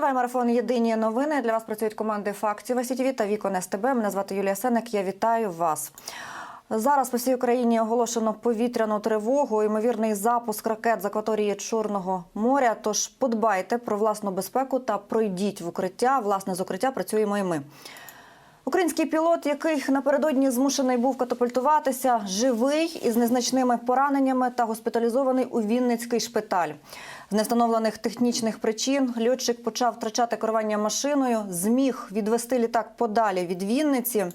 Триває марафон Єдині новини. Для вас працюють команди фактів СІТВ та Вікон СТБ. Мене звати Юлія Сенек. Я вітаю вас. Зараз по всій Україні оголошено повітряну тривогу, ймовірний запуск ракет з акваторії Чорного моря. Тож подбайте про власну безпеку та пройдіть в укриття. Власне, з укриття працюємо і ми. Український пілот, який напередодні змушений був катапультуватися, живий із незначними пораненнями та госпіталізований у Вінницький шпиталь. З невстановлених технічних причин льотчик почав втрачати керування машиною, зміг відвести літак подалі від Вінниці.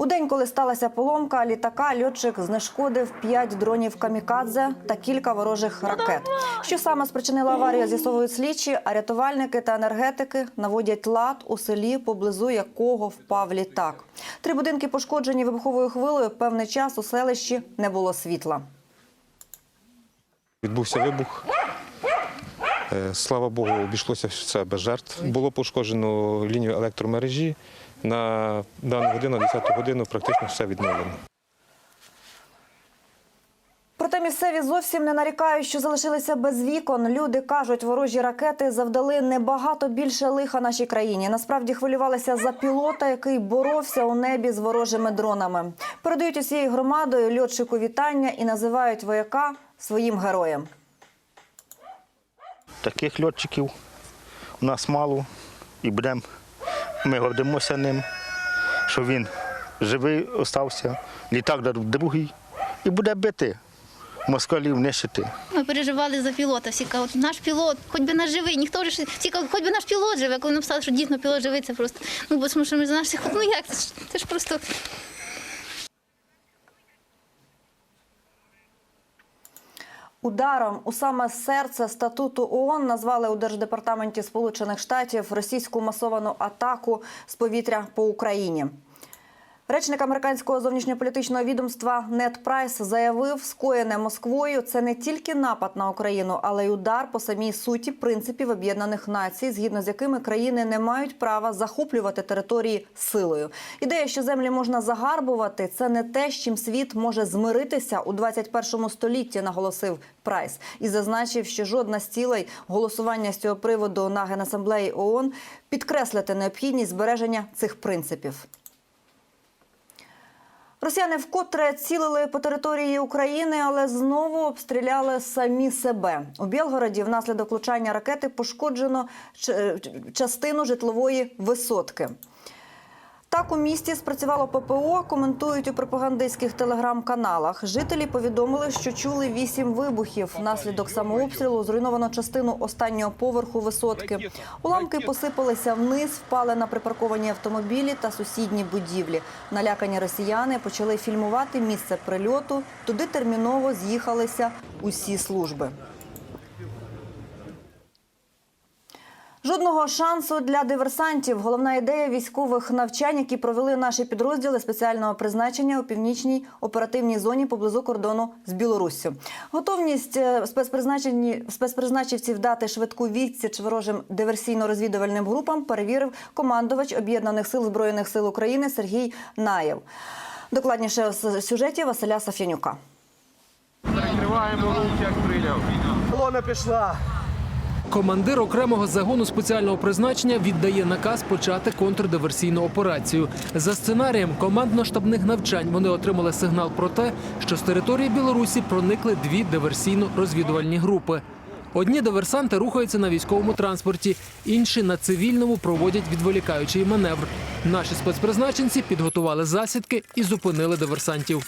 У день, коли сталася поломка літака, льотчик знешкодив 5 дронів камікадзе та кілька ворожих ракет. Що саме спричинило аварію, з'ясовують слідчі, а рятувальники та енергетики наводять лад у селі, поблизу якого впав літак. Три будинки пошкоджені вибуховою хвилею. Певний час у селищі не було світла. Відбувся вибух. Е, Слава Богу, обійшлося все без жертв. Було пошкоджено лінію електромережі. На дану годину, 10 годину, практично все відновлено. Проте місцеві зовсім не нарікають, що залишилися без вікон. Люди кажуть, ворожі ракети завдали небагато більше лиха нашій країні. Насправді хвилювалися за пілота, який боровся у небі з ворожими дронами. Передають усією громадою льотчику вітання і називають вояка своїм героєм. Таких льотчиків у нас мало і будемо. Ми гордимося ним, що він живий остався, літак другий і буде бити москалів нищити. Ми переживали за пілота. Всі кажуть, наш пілот, хоч би наш живий. Ніхто вже всі кажуть, хоч би наш пілот живий. Коли написали, що дійсно пілот живий, це просто. Ну, бо що ми за наших, ну як, це ж, це ж просто. Ударом у саме серце статуту ООН назвали у держдепартаменті Сполучених Штатів російську масовану атаку з повітря по Україні. Речник американського зовнішньополітичного відомства Нед Прайс заявив, скоєне Москвою це не тільки напад на Україну, але й удар по самій суті принципів Об'єднаних Націй, згідно з якими країни не мають права захоплювати території силою. Ідея, що землі можна загарбувати, це не те, з чим світ може змиритися у 21 столітті, наголосив Прайс і зазначив, що жодна з цілей голосування з цього приводу на генасамблеї ООН підкреслити необхідність збереження цих принципів. Росіяни вкотре цілили по території України, але знову обстріляли самі себе. У Білгороді внаслідок влучання ракети пошкоджено ч- частину житлової висотки. Так у місті спрацювало ППО, коментують у пропагандистських телеграм-каналах. Жителі повідомили, що чули вісім вибухів. Внаслідок самообстрілу зруйновано частину останнього поверху висотки. Уламки посипалися вниз, впали на припарковані автомобілі та сусідні будівлі. Налякані росіяни почали фільмувати місце прильоту. Туди терміново з'їхалися усі служби. Жодного шансу для диверсантів. Головна ідея військових навчань, які провели наші підрозділи спеціального призначення у північній оперативній зоні поблизу кордону з Білоруссю. Готовність е, спецпризначені- спецпризначивців дати швидку відсіч ворожим диверсійно-розвідувальним групам перевірив командувач об'єднаних сил збройних сил України Сергій Наєв. Докладніше в сюжеті Василя Сафянюка. Перекриваємо рух, як прийняв. Колона пішла. Командир окремого загону спеціального призначення віддає наказ почати контрдиверсійну операцію. За сценарієм командно-штабних навчань вони отримали сигнал про те, що з території Білорусі проникли дві диверсійно-розвідувальні групи. Одні диверсанти рухаються на військовому транспорті, інші на цивільному проводять відволікаючий маневр. Наші спецпризначенці підготували засідки і зупинили диверсантів.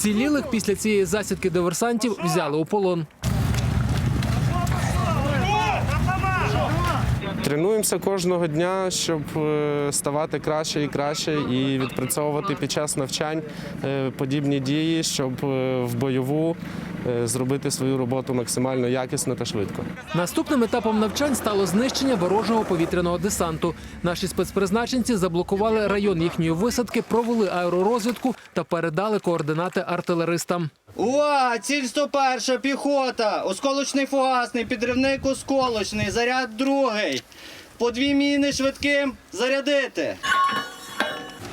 Цілілих після цієї засідки диверсантів взяли у полон. Тренуємося кожного дня, щоб е, ставати краще і краще, і відпрацьовувати під час навчань е, подібні дії, щоб е, в бойову зробити свою роботу максимально якісно та швидко. Наступним етапом навчань стало знищення ворожого повітряного десанту. Наші спецпризначенці заблокували район їхньої висадки, провели аеророзвідку та передали координати артилеристам. Увага! Ціль 101, піхота! Осколочний фугасний, підривник осколочний, заряд другий. по дві міни швидким зарядити.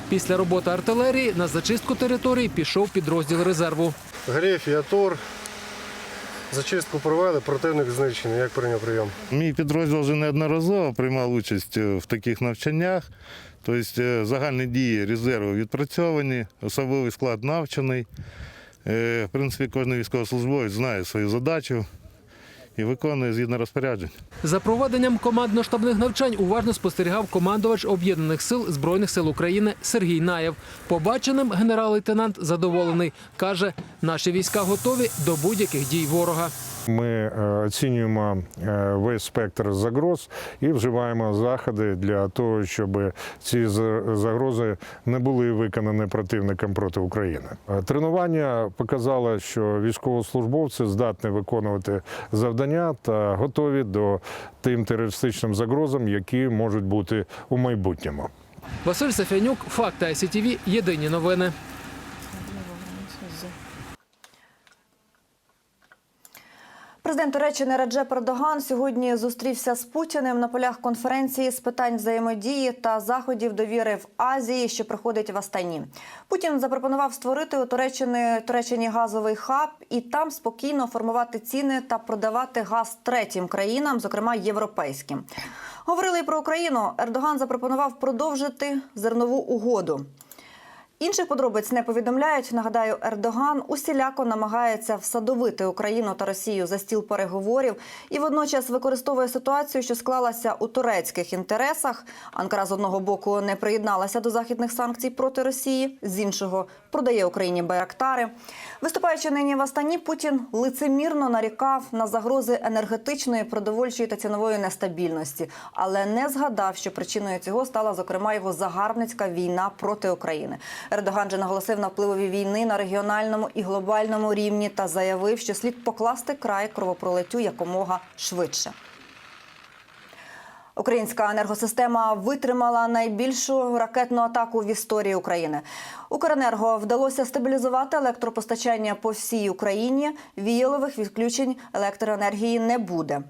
Після роботи артилерії на зачистку території пішов підрозділ резерву. Гриф і Атор. Зачистку провели, противник знищений. Як прийняв прийом? Мій підрозділ вже неодноразово приймав участь е, в таких навчаннях. Тобто е, загальні дії резерву відпрацьовані, особовий склад навчений. Е, В принципі, кожен військовослужбовець знає свою задачу і виконує згідно розпоряджень. За проведенням командно-штабних навчань уважно спостерігав командувач об'єднаних сил збройних сил України Сергій Наєв. Побаченим генерал-лейтенант задоволений. каже, наші війська готові до будь-яких дій ворога. Ми е, оцінюємо е, весь спектр загроз і вживаємо заходи для того, щоб ці загрози не були виконані противником проти України. Е, Тренування показало, що військовослужбовці здатні виконувати завдання та готові до тим терористичним загрозам, які можуть бути у майбутньому. Василь Сафянюк, Факти ICTV, Єдині новини. Президент Туреччини Раджеп Ердоган сьогодні зустрівся з Путіним на полях конференції з питань взаємодії та заходів довіри в Азії, що проходить в Астані. Путін запропонував створити у Туреччини Туреччині газовий хаб і там спокійно формувати ціни та продавати газ третім країнам, зокрема європейським. Говорили про Україну. Ердоган запропонував продовжити зернову угоду. Інших подробиць не повідомляють. Нагадаю, Ердоган усіляко намагається всадовити Україну та Росію за стіл переговорів і водночас використовує ситуацію, що склалася у турецьких інтересах. Анкара з одного боку не приєдналася до західних санкцій проти Росії, з іншого продає Україні байрактари. Виступаючи нині в Астані, Путін лицемірно нарікав на загрози енергетичної, продовольчої та цінової нестабільності, але не згадав, що причиною цього стала зокрема його загарбницька війна проти України. Ердоган же наголосив на впливові війни на регіональному і глобальному рівні та заявив, що слід покласти край кровопролиттю якомога швидше. Українська енергосистема витримала найбільшу ракетну атаку в історії України. Укренерго вдалося стабілізувати електропостачання по всій Україні. Віялових відключень електроенергії не буде.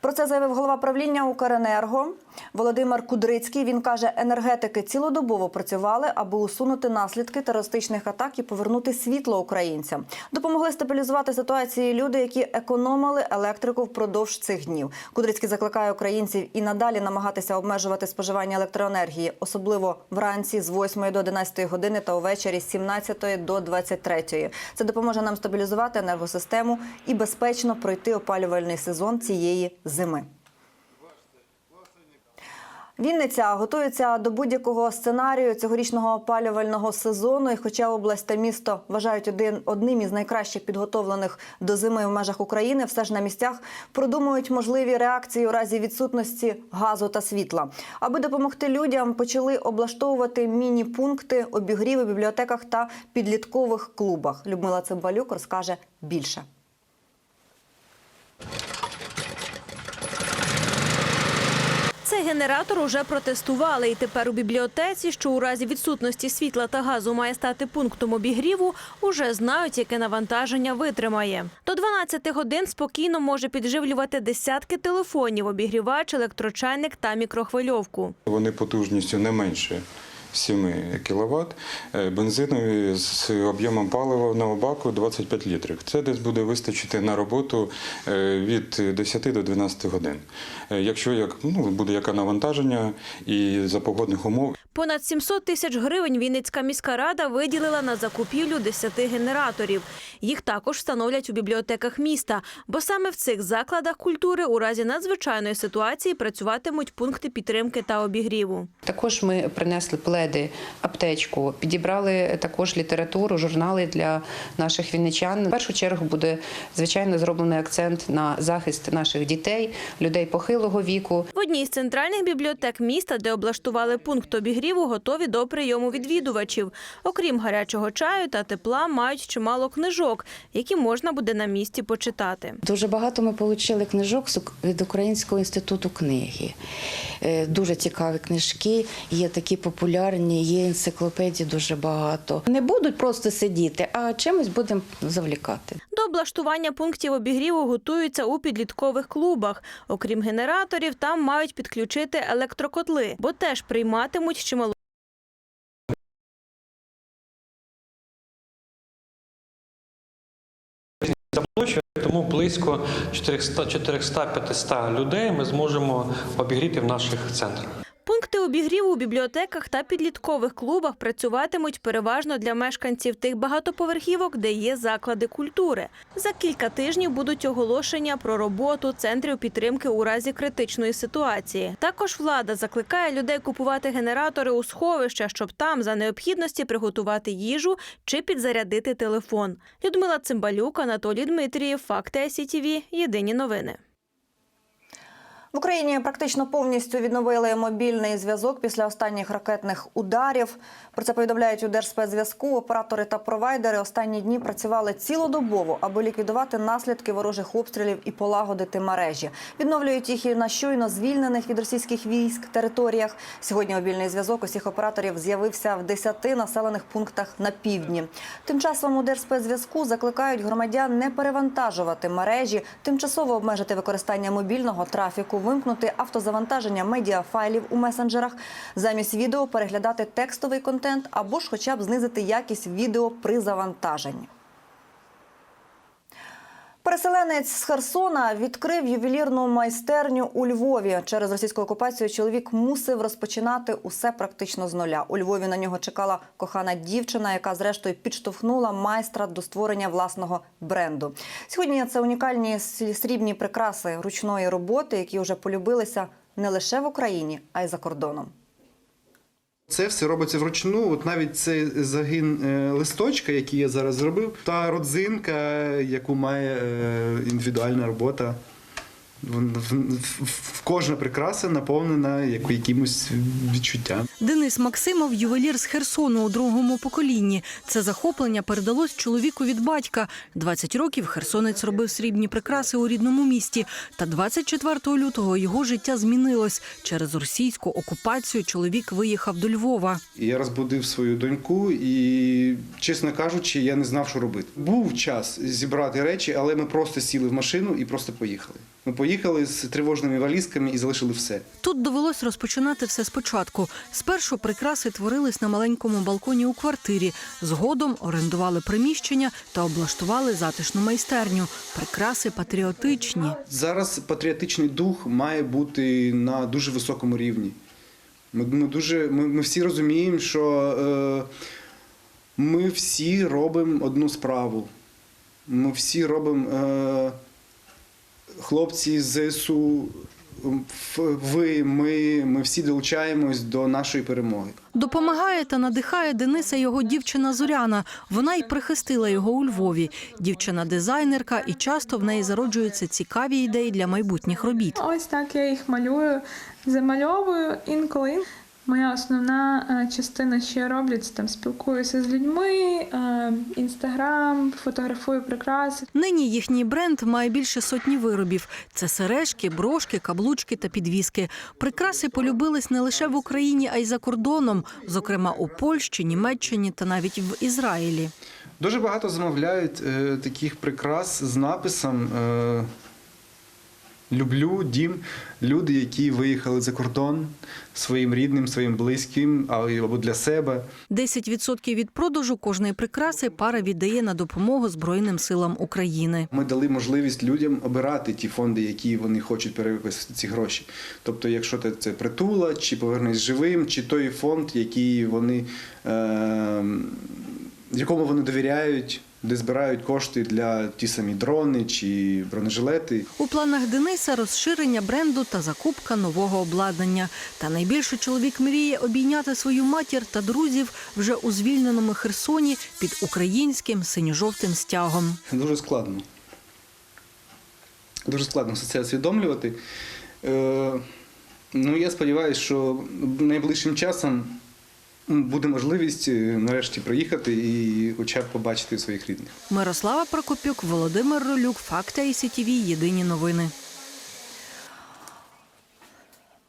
Про це заявив голова правління Укренерго Володимир Кудрицький. Він каже, енергетики цілодобово працювали, аби усунути наслідки терористичних атак і повернути світло українцям. Допомогли стабілізувати ситуацію люди, які економили електрику впродовж цих днів. Кудрицький закликає українців і надалі намагатися обмежувати споживання електроенергії, особливо вранці з 8 до 11 години та увечері з 17 до 23. Це допоможе нам стабілізувати енергосистему і безпечно пройти опалювальний сезон цієї зими. Вінниця готується до будь-якого сценарію цьогорічного опалювального сезону. І хоча область та місто вважають один одним із найкраще підготовлених до зими в межах України, все ж на місцях продумують можливі реакції у разі відсутності газу та світла. Аби допомогти людям, почали облаштовувати міні-пункти обігрів у бібліотеках та підліткових клубах. Людмила Цимбалюк розкаже більше. Цей генератор уже протестували, і тепер у бібліотеці, що у разі відсутності світла та газу має стати пунктом обігріву, уже знають, яке навантаження витримає. До 12 годин спокійно може підживлювати десятки телефонів, обігрівач, електрочайник та мікрохвильовку. Вони потужністю не менше 7 кВт, бензинові з об'ємом паливного баку 25 літрів. Це десь буде вистачити на роботу е, від 10 до 12 годин. Е, Якщо як, ну, буде яке навантаження і за погодних умов, Понад 700 тисяч гривень Вінницька міська рада виділила на закупівлю 10 генераторів. Їх також встановлять у бібліотеках міста, бо саме в цих закладах культури у разі надзвичайної ситуації працюватимуть пункти підтримки та обігріву. Також ми принесли пледи, аптечку, підібрали також літературу, журнали для наших вінничан. В першу чергу буде звичайно зроблений акцент на захист наших дітей, людей похилого віку. В одній з центральних бібліотек міста, де облаштували пункт обігріву, готові до прийому відвідувачів. Окрім гарячого чаю та тепла, мають чимало книжок, які можна буде на місці почитати. Дуже багато ми отримали книжок від Українського інституту книги. Е, Дуже цікаві книжки, є такі популярні, є енциклопедії дуже багато. Не будуть просто сидіти, а чимось будемо завлікати. До облаштування пунктів обігріву готуються у підліткових клубах. Окрім генераторів, там мають підключити електрокотли, бо теж прийматимуть чимало. Тому близько 400-500 людей ми зможемо обігріти в наших центрах. Пункти обігріву у бібліотеках та підліткових клубах працюватимуть переважно для мешканців тих багатоповерхівок, де є заклади культури. За кілька тижнів будуть оголошення про роботу центрів підтримки у разі критичної ситуації. Також влада закликає людей купувати генератори у сховища, щоб там за необхідності приготувати їжу чи підзарядити телефон. Людмила Цимбалюк, Анатолій Дмитрієв, Факти СІТІВІ. Єдині новини. В Україні практично повністю відновили мобільний зв'язок після останніх ракетних ударів. Про це повідомляють у Держспецзв'язку. Оператори та провайдери останні дні працювали цілодобово, аби ліквідувати наслідки ворожих обстрілів і полагодити мережі. Відновлюють їх і на щойно звільнених від російських військ територіях. Сьогодні мобільний зв'язок усіх операторів з'явився в 10 населених пунктах на півдні. Тим часом у Держспецзв'язку закликають громадян не перевантажувати мережі, тимчасово обмежити використання мобільного трафіку, вимкнути автозавантаження медіафайлів у месенджерах, замість відео переглядати текстовий контент або ж хоча б знизити якість відео при завантаженні. Переселенець з Херсона відкрив ювелірну майстерню у Львові. Через російську окупацію чоловік мусив розпочинати усе практично з нуля. У Львові на нього чекала кохана дівчина, яка зрештою підштовхнула майстра до створення власного бренду. Сьогодні це унікальні срібні прикраси ручної роботи, які вже полюбилися не лише в Україні, а й за кордоном. Це все робиться вручну. От навіть цей загін е, листочка, який я зараз зробив, та родзинка, яку має е, індивідуальна робота. Кожна прикраса наповнена як- якимось відчуттям. Денис Максимов ювелір з Херсону у другому поколінні. Це захоплення передалось чоловіку від батька. 20 років херсонець робив срібні прикраси у рідному місті. Та 24 лютого його життя змінилось. Через російську окупацію чоловік виїхав до Львова. Я розбудив свою доньку, і, чесно кажучи, я не знав, що робити. Був час зібрати речі, але ми просто сіли в машину і просто поїхали. Ми поїхали з тривожними валізками і залишили все. Тут довелось розпочинати все спочатку. Спершу прикраси творились на маленькому балконі у квартирі. Згодом орендували приміщення та облаштували затишну майстерню. Прикраси патріотичні. Зараз патріотичний дух має бути на дуже високому рівні. Ми, ми, дуже, ми, ми всі розуміємо, що е, ми всі робимо одну справу. Ми всі робимо е, хлопці з ЗСУ, ви, ми, ми всі долучаємось до нашої перемоги. Допомагає та надихає Дениса його дівчина Зоряна. Вона й прихистила його у Львові. Дівчина дизайнерка, і часто в неї зароджуються цікаві ідеї для майбутніх робіт. Ось так я їх малюю, замальовую інколи. Моя основна е, частина, що я роблю, це там спілкуюся з людьми, е, інстаграм, фотографую прикраси. Нині їхній бренд має більше сотні виробів. Це сережки, брошки, каблучки та підвіски. Прикраси полюбились не лише в Україні, а й за кордоном, зокрема у Польщі, Німеччині та навіть в Ізраїлі. Дуже багато замовляють е, таких прикрас з написом е, Люблю дім. Люди, які виїхали за кордон своїм рідним, своїм близьким або для себе. 10% від продажу кожної прикраси пара віддає на допомогу Збройним силам України. Ми дали можливість людям обирати ті фонди, які вони хочуть перевиписати ці гроші. Тобто, якщо це- це притула, чи повернись живим, чи той фонд, який вони, е, якому вони довіряють, де збирають кошти для ті самі дрони чи бронежилети. У планах Дениса розширення бренду та закупка нового обладнання. Та найбільше чоловік мріє обійняти свою матір та друзів вже у звільненому Херсоні під українським синьо-жовтим стягом. Дуже складно. Дуже складно все це усвідомлювати. Е, ну, я сподіваюся, що найближчим часом буде можливість е, нарешті приїхати і хоча б побачити своїх рідних. Мирослава Прокопюк, Володимир Ролюк, І сітіві. Єдині новини.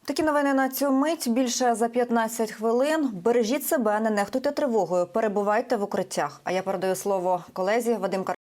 Такі новини на цю мить більше за 15 хвилин. Бережіть себе, не нехтуйте тривогою, перебувайте в укриттях. А я передаю слово колезі Вадим Кар.